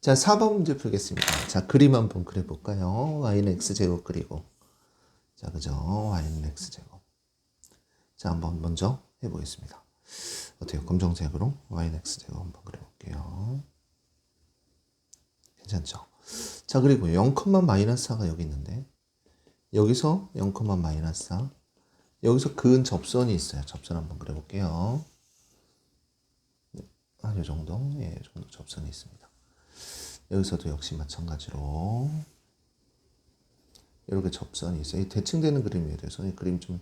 자, 4번 문제 풀겠습니다. 자, 그림 한번 그려볼까요? y는 x제곱 그리고. 자, 그죠? y는 x제곱. 자, 한번 먼저 해보겠습니다. 어때요? 검정색으로 y는 x제곱 한번 그려볼게요. 괜찮죠? 자, 그리고 0, 마이너스 4가 여기 있는데, 여기서 0, 마이너스 4. 여기서 그은 접선이 있어요. 접선 한번 그려볼게요. 한 요 정도, 예, 이 정도 접선이 있습니다. 여기서도 역시 마찬가지로 이렇게 접선이 있어요. 이 대칭되는 그림이에요. 그래서 이 그림 좀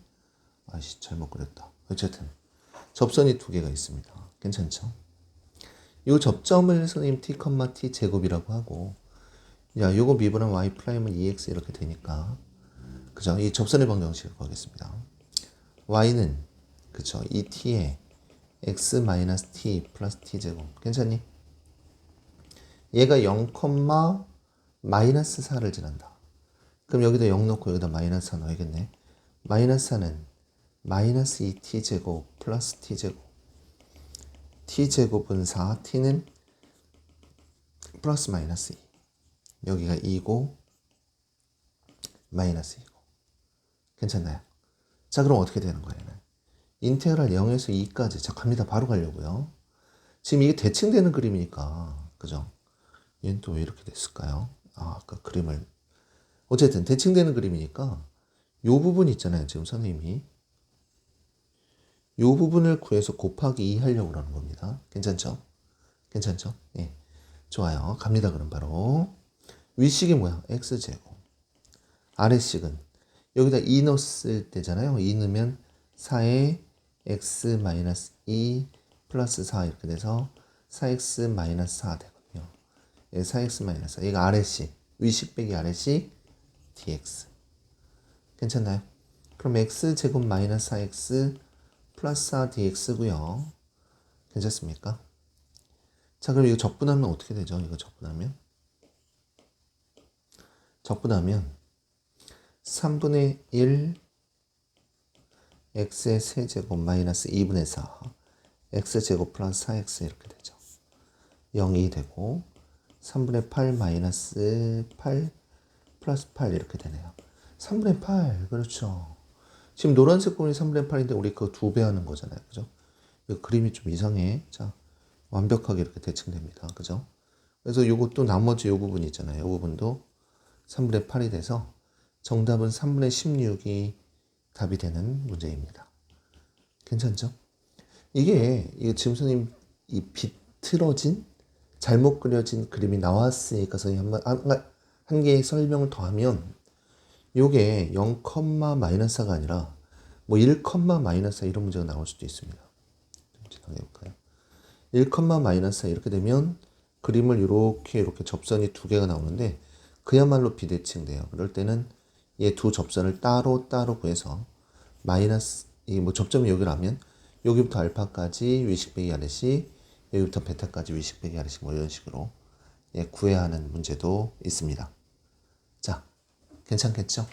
아씨 잘못 그렸다. 어쨌든 접선이 두 개가 있습니다. 괜찮죠? 이 접점을 선생님 t, t 제곱이라고 하고 야 요거 미분한 y 프라임은 2x 이렇게 되니까 그죠? 이 접선의 방정식을 구하겠습니다. y는 그쵸? 이 t에 x 마이너스 t 플러스 t 제곱 괜찮니? 얘가 0, 마이너스 4를 지난다. 그럼 여기다 0 넣고 여기다 마이너스 4 넣어야겠네. 마이너스 4는 마이너스 2t 제곱 플러스 t 제곱. t 제곱은 4, t는 플러스 마이너스 2. 여기가 2고 마이너스 2고. 괜찮나요? 자, 그럼 어떻게 되는 거예요? 인테그랄 0에서 2까지. 자, 갑니다. 바로 가려고요. 지금 이게 대칭되는 그림이니까. 그죠? 얘는 또 왜 이렇게 됐을까요? 아, 아까 그림을. 어쨌든 대칭되는 그림이니까 요 부분 있잖아요. 지금 선생님이. 요 부분을 구해서 곱하기 2 하려고 그러는 겁니다. 괜찮죠? 괜찮죠? 예. 좋아요. 갑니다. 그럼 바로. 위식이 뭐야? x제곱. 아래식은 여기다 2 넣었을 때잖아요. 2 넣으면 4에 x 마이너스 2 플러스 4 이렇게 돼서 4x 마이너스 4 되거든요. 예, 4x 마이너스 4. 이거 아래식. 위식 빼기 아래식 dx. 괜찮나요? 그럼 x 제곱 마이너스 4x 플러스 4 dx고요. 괜찮습니까? 자, 그럼 이거 적분하면 어떻게 되죠? 이거 적분하면 적분하면 3분의 1 x의 세제곱 마이너스 2분의 4 x제곱 플러스 4x 이렇게 되죠. 0이 되고 3분의 8 마이너스 8 플러스 8 이렇게 되네요. 3분의 8 그렇죠. 지금 노란색 부분이 3분의 8인데 우리 그거 두 배 하는 거잖아요. 그죠? 이 그림이 좀 이상해. 자, 완벽하게 이렇게 대칭됩니다. 그죠? 그래서 요것도 나머지 요 부분 있잖아요. 요 부분도 3분의 8이 돼서 정답은 3분의 16이 답이 되는 문제입니다. 괜찮죠? 이게, 이게 지금 선생님 이 비틀어진 잘못 그려진 그림이 나왔으니까 선생님 한, 한 개의 설명을 더하면 요게 0, 마이너스가 아니라 뭐 1, 마이너스 이런 문제가 나올 수도 있습니다. 좀 진행해 볼까요? 1, 마이너스 이렇게 되면 그림을 이렇게 이렇게 접선이 두 개가 나오는데 그야말로 비대칭돼요. 그럴 때는 얘 두 접선을 따로 따로 구해서 마이너스 이 뭐 접점이 여기라면 여기부터 알파까지 위식 빼기 아래식 여기부터 베타까지 위식 빼기 아래식 뭐 이런 식으로 예, 구해야 하는 문제도 있습니다. 자, 괜찮겠죠?